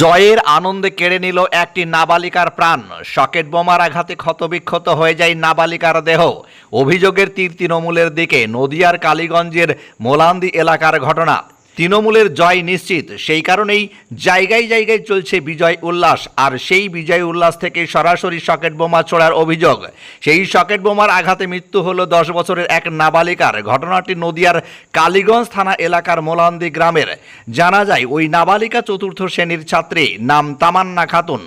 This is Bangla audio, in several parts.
জয়ের আনন্দে কেড়ে নিল একটি নাবালিকার প্রাণ। সকেট বোমার আঘাতে ক্ষতবিক্ষত হয়ে যায় নাবালিকার দেহ। অভিযোগের তীর তৃণমূলের দিকে, নদিয়ার কালীগঞ্জের মোলান্দি এলাকার ঘটনা। তৃণমূলের জয় নিশ্চিত। সেই কারণেই জায়গায় জায়গায় চলছে বিজয় উল্লাস। আর সেই বিজয় উল্লাস থেকে সরাসরি সকেট বোমা ছোড়ার অভিযোগ। সেই সকেট বোমার আঘাতে মৃত্যু হলো দশ বছরের এক নাবালিকার। ঘটনাটি নদিয়ার কালীগঞ্জ থানা এলাকার মোলান্দি গ্রামের। জানা যায়, ওই নাবালিকা চতুর্থ শ্রেণির ছাত্রী, নাম তামান্না খাতুন।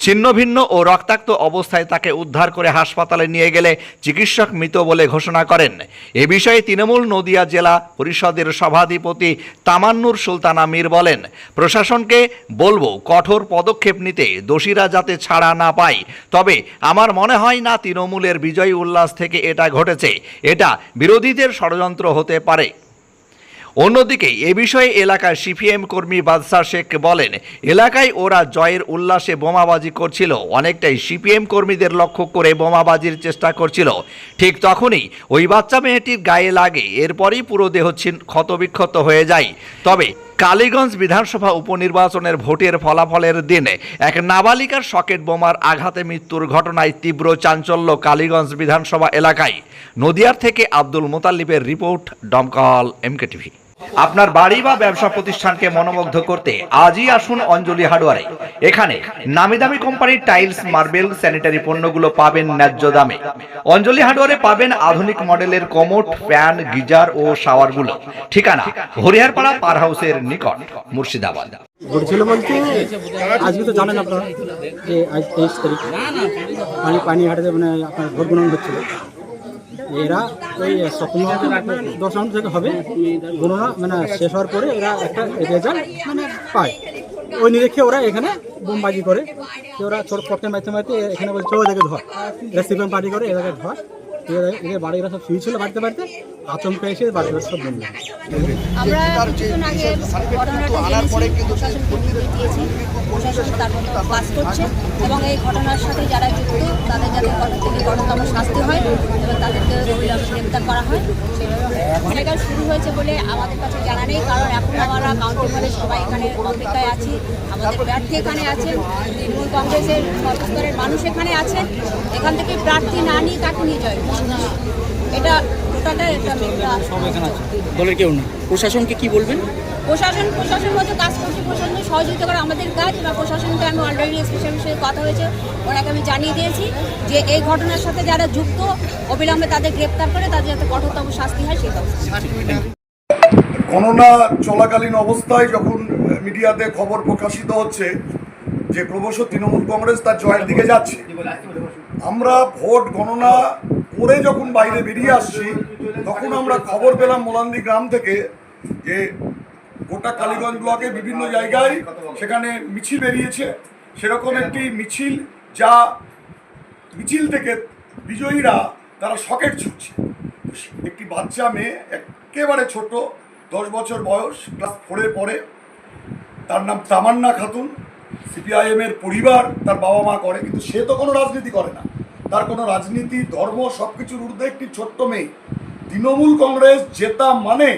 ছিন্নভিন্ন ও রক্তাক্ত অবস্থায় তাকে উদ্ধার করে হাসপাতালে নিয়ে গেলে চিকিৎসক মৃত বলে ঘোষণা করেন। এ বিষয়ে তৃণমূল নদিয়া জেলা পরিষদের সভাধিপতি তামান্নুর সুলতানা মীর বলেন, প্রশাসনকে বলব, কঠোর পদক্ষেপ নিতে, দোষীরা যাতে ছাড়া না পায়। তবে আমার মনে হয় না তৃণমূলের বিজয়ী উল্লাস থেকে এটা ঘটেছে। এটা বিরোধীদের ষড়যন্ত্র হতে পারে। অন্যদিকে, এ বিষয়ে এলাকার সিপিএম কর্মী বাদশাহ শেখ বলেন, এলাকায় ওরা জয়ের উল্লাসে বোমাবাজি করছিল। অনেকটাই সিপিএম কর্মীদের লক্ষ্য করে বোমাবাজির চেষ্টা করছিল। ঠিক তখনই ওই বাচ্চা মেয়েটির গায়ে লাগে। এরপরই পুরো দেহ ক্ষতবিক্ষত হয়ে যায়। তবে কালীগঞ্জ বিধানসভা উপনির্বাচনের ভোটের ফলাফলের দিনে এক নাবালিকার সকেট বোমার আঘাতে মৃত্যুর ঘটনায় তীব্র চাঞ্চল্য কালীগঞ্জ বিধানসভা এলাকায়। নদিয়ার থেকে আব্দুল মোতাল্লিবের রিপোর্ট ডমকল এমকে টিভি আপনার বাড়ি বা ব্যবসা প্রতিষ্ঠানকে মনোমুগ্ধ করতে আজই আসুন অঞ্জলি হার্ডওয়ারে। এখানে নামি দামি কোম্পানির টাইলস, মার্বেল, স্যানিটারি পণ্যগুলো পাবেন ন্যায্য দামে। অঞ্জলি হার্ডওয়ারে পাবেন আধুনিক মডেলের কমোট ফ্যান, গিজার ও শাওয়ারগুলো। ঠিকানা হরিহারপাড়া পার হাউসের নিকট, মুর্শিদাবাদ। ঘটেছিল বলতে, আজকে তো জানেন আপনারা যে আজ তেইশ তারিখ। পানি পানি হাটাতে মানে আপনার ভোট গণনা হচ্ছিল। এরা ওই স্বপ্ন দশ রাউন্ড থেকে হবে। গণনা মানে শেষ হওয়ার পরে এরা একটা রেজাল্ট মানে পায়। ওই নিরেখে ওরা এখানে বোমবাজি করে। ওরা ছোট পটকে মারতে মারতে এখানে বলছে, ও এদেরকে ধর। এরা সিপিএম পার্টি করে, এদেরকে ধর। এদের এদের বাড়িরা সব শুয়েছিল বাড়িতে বাড়িতে আতঙ্ক এসে বাড়িতে সব বন্ধ আমরা কিছুদিন প্রশাসন কর্মীদের দিয়েছি কাজ করছে এবং এই ঘটনার সাথে যারা যুক্ত, তাদের যাতে থেকে কঠোরতম শাস্তি হয়, এবং তাদেরকে গ্রেপ্তার করা হয়, সেভাবে শুরু হয়েছে বলে আমাদের কাছে জানা নেই, কারণ এখন আমরা সবাই এখানে অপেক্ষায় আছি। আমাদের প্রার্থী এখানে আছেন। তৃণমূল কংগ্রেসের সর্বস্তরের মানুষ এখানে আছেন। এখান থেকে প্রার্থী না নিয়ে তাকে নিয়ে যায় এটা ওটাটা এটা আমরা দলের কেউ না প্রশাসনকে কি বলবেন? প্রশাসন প্রশাসন মতো কাজ করছে প্রশাসন সহযোগিতা করে আমাদের কাজ। এবার প্রশাসনকে আমি অলরেডি স্পেশাল বিষয়ে কথা হয়েছে। ওনাকে আমি জানিয়ে দিয়েছি যে এই ঘটনার সাথে যারা যুক্ত অবিলম্বে তাদের গ্রেপ্তার করে তাদের যাতে কঠোরতম শাস্তি হয় সেই ব্যবস্থা। গণনা চলাকালীন অবস্থায় যখন মিডিয়াতে খবর প্রকাশিত হচ্ছে যে ক্রমশ তৃণমূল কংগ্রেস তার জয়ের দিকে যাচ্ছে, আমরা ভোট গণনা করে যখন বাইরে বেরিয়ে আসছি, তখন আমরা খবর পেলাম মোলান্দি গ্রাম থেকে যে গোটা কালীগঞ্জ ব্লকে বিভিন্ন জায়গায় সেখানে মিছিল বেরিয়েছে। সেরকম একটি মিছিল যা মিছিল থেকে বিজয়ীরা তারা সকেট ছুটছে। একটি বাচ্চা মেয়ে, একেবারে ছোট দশ বছর বয়স, ক্লাস ফোরে পড়ে তার নাম তামান্না খাতুন। সিপিআইএমের পরিবার তার বাবা মা করে, কিন্তু সে তো কোনো রাজনীতি করে না। তার কোনো রাজনীতি, ধর্ম সব কিছুর ঊর্ধ্বে একটি ছোট্ট মেয়ে। তৃণমূল কংগ্রেস জেতা মানে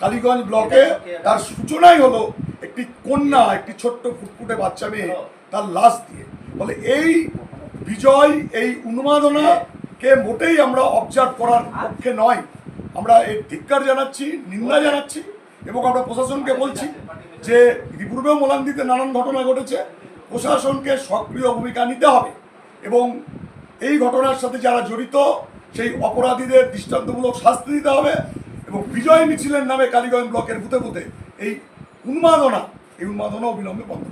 কালীগঞ্জ ব্লকে তার সূচনাই হলো একটি কন্যা, একটি ছোট্ট ফুটফুটে বাচ্চা মেয়ে তার লাশ দিয়ে। ফলে এই বিজয়, এই উন্মাদনাকে মোটেই আমরা অবজার্ভ করার পক্ষে নয়। আমরা এর ধিক্কার জানাচ্ছি, নিন্দা জানাচ্ছি এবং আমরা প্রশাসনকে বলছি যে ইতিপূর্বেও মোলান্দিতে নানান ঘটনা ঘটেছে, প্রশাসনকে সক্রিয় ভূমিকা নিতে হবে এবং এই ঘটনার সাথে যারা জড়িত, সেই অপরাধীদের দৃষ্টান্তমূলক শাস্তি দিতে হবে এবং বিজয় মিছিলের নামে কালীগঞ্জ ব্লকের বুথে বুথে এই উন্মাদনা এই উন্মাদনা অবিলম্বে বন্ধ।